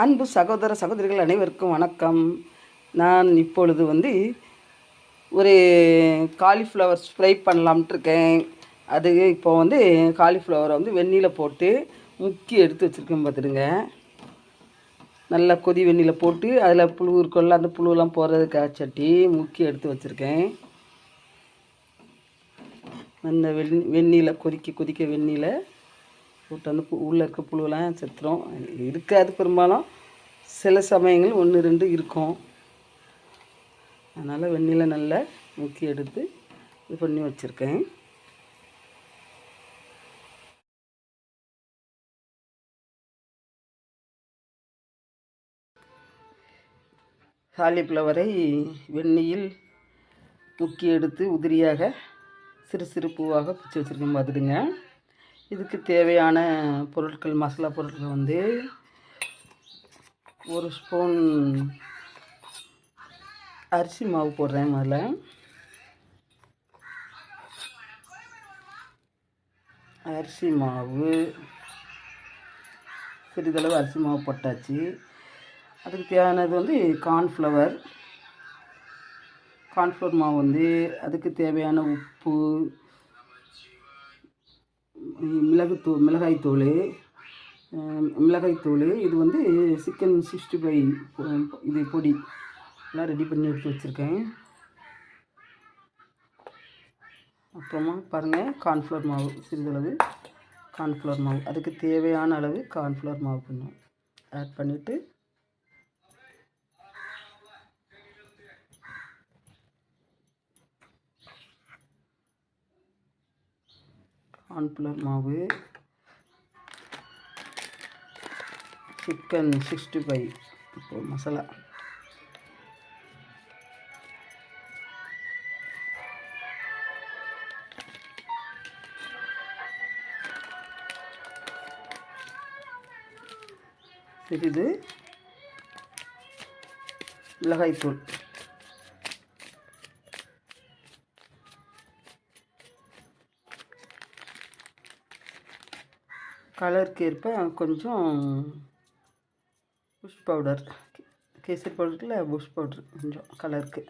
அன்பு சகோதர சகோதரிகள் அனைவருக்கும் வணக்கம். நான் இப்பொழுது வந்து ஒரு காலிஃப்ளவர் ஸ்ப்ரை பண்ணலாம்ட்டு இருக்கேன். அது இப்போ வந்து காலிஃப்ளவரை வந்து வெந்நியில் போட்டு முக்கி எடுத்து வச்சுருக்கேன் பார்த்துடுங்க நல்லா கொதி வெந்நியில் போட்டு அதில் புழு இருக்குல்ல அந்த புழுலாம் போடுறதுக்காக சட்டி முக்கி எடுத்து வச்சுருக்கேன். அந்த வெண் வெந்நியில் கொதிக்க கொதிக்க வெந்நியில் போட்டு வந்து உள்ளே இருக்க புழுவெல்லாம் செத்துரும். இருக்காது பெரும்பாலும். சில சமயங்கள் ஒன்று ரெண்டு இருக்கும். அதனால் வெந்நியில் நல்லா முக்கி எடுத்து இது பண்ணி வச்சுருக்கேன். காலிஃப்ளவரை வெந்நீயில் முக்கி எடுத்து உதிரியாக சிறு சிறு பூவாக பிச்சு வச்சுருக்கேன் பார்த்துடுங்க இதுக்கு தேவையான பொருட்கள் மசாலா பொருட்கள் வந்து ஒரு ஸ்பூன் அரிசி மாவு போடுறேன் முதல்ல. அரிசி மாவு சிறிதளவு அரிசி மாவு போட்டாச்சு. அதுக்கு தேவையானது வந்து கார்ன்ஃப்ளவர். கார்ன்ஃப்ளவர் மாவு வந்து அதுக்கு தேவையான உப்பு மிளகுத்தூள் மிளகாய்த்தூள் மிளகாய்த்தூள் இது வந்து சிக்கன் சிக்ஸ்டி ஃபைவ் இது பொடி. எல்லாம் ரெடி பண்ணி எடுத்து வச்சுருக்கேன். அப்புறமா பாருங்கள் கார்ன்ஃப்ளவர் மாவு சிறிதளவு கார்ன்ஃப்ளவர் மாவு. அதுக்கு தேவையான அளவு கார்ன்ஃப்ளவர் மாவு பண்ணும் ஆட் பண்ணிவிட்டு கார்ன்ஃப்ளவர் மாவு. Chicken sixty five. இப்போ மசாலா. சிறிது மிளகாய்த்தூள். கலருக்கு ஏற்ப கொஞ்சம் புஷ் பவுடர். கேசரி பவுடருக்குல புஷ் பவுடர் கொஞ்சம் கலருக்கு.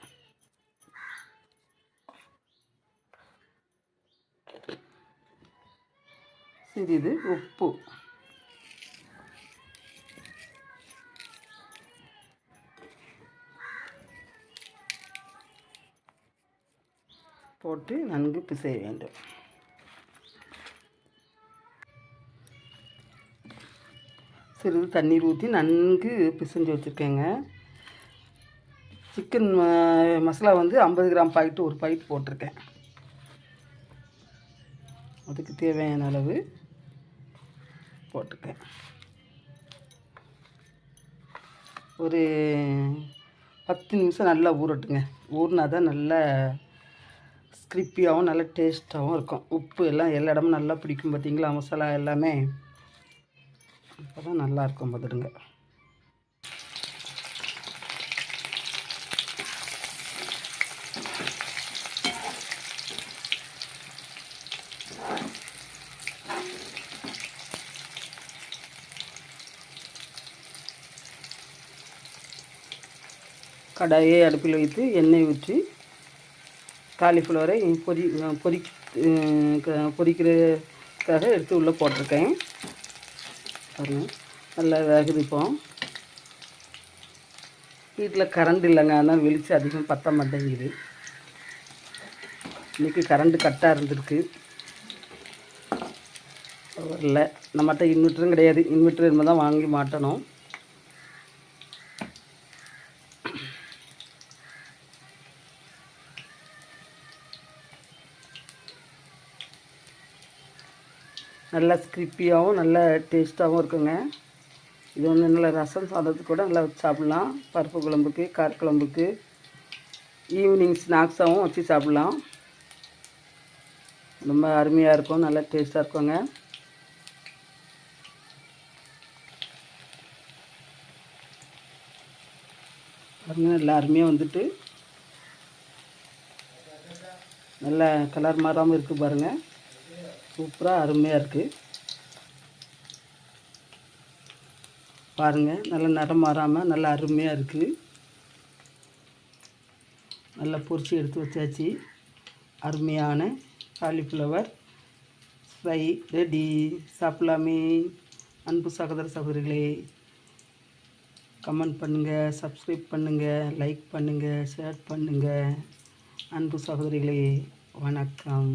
சிறிது உப்பு. போட்டு நன்கு பிசைய வேண்டும். சிறிது தண்ணீர் ஊற்றி நன்கு பிசைஞ்சு வச்சுருக்கேங்க. சிக்கன் மசாலா வந்து ஐம்பது கிராம் பாக்கெட்டு ஒரு பாக்கெட் போட்டிருக்கேன். அதுக்கு தேவையான அளவு போட்டிருக்கேன் ஒரு பத்து நிமிஷம் நல்லா ஊறட்டுங்க. ஊறினா தான் நல்லா ஸ்கிரிப்பியாகவும் நல்லா டேஸ்ட்டாகவும் இருக்கும். உப்பு எல்லாம் எல்லா இடமும் நல்லா பிடிக்கும் பார்த்தீங்களா மசாலா எல்லாமே. அப்போ தான் நல்லா இருக்கும் பார்த்துடுங்க. கடாயை அடுப்பில் வைத்து எண்ணெய் ஊற்றி காலிஃப்ளவரை பொரி பொரி பொரிக்கிறதுக்காக எடுத்து உள்ளே போட்டிருக்கேன். பாருங்கள் நல்லா வேகுது இப்போ வீட்டில் கரண்ட் இல்லைங்க அதனால் வெளிச்சம் அதிகம் பத்த மாட்டேங்குது. இன்றைக்கி கரண்ட்டு கட்டாக இருந்திருக்கு. வரல நம்மகிட்ட இன்வெர்ட்டரும் கிடையாது. இன்வெர்ட்டர் இருந்தால் தான் வாங்கி மாட்டணும். நல்லா ஸ்கிரிப்பியாகவும் நல்ல டேஸ்ட்டாகவும் இருக்குங்க. இது வந்து நல்ல ரசம் சாதத்துக்கு கூட நல்லா வச்சு சாப்பிட்லாம். பருப்பு குழம்புக்கு காரக்குழம்புக்கு ஈவினிங் ஸ்நாக்ஸாகவும் வச்சு சாப்பிட்லாம். ரொம்ப அருமையாக இருக்கும் நல்லா டேஸ்ட்டாக இருக்குங்க. பாருங்க நல்லா அருமையாக வந்துட்டு. நல்ல கலர் மாறாமல் இருக்குது பாருங்கள் சூப்பராக அருமையாக இருக்குது பாருங்கள் நல்லா நிறம் மாறாமல் நல்லா அருமையாக இருக்குது நல்லா பொரிச்சு எடுத்து வச்சாச்சு. அருமையான காலிஃப்ளவர் ஃப்ரை ரெடி சாப்பிடலாமே. அன்பு சகோதர சகோதரிகளே கமெண்ட் பண்ணுங்கள் சப்ஸ்கிரைப் பண்ணுங்கள் லைக் பண்ணுங்கள் ஷேர் பண்ணுங்கள் அன்பு சகோதரிகளே வணக்கம்.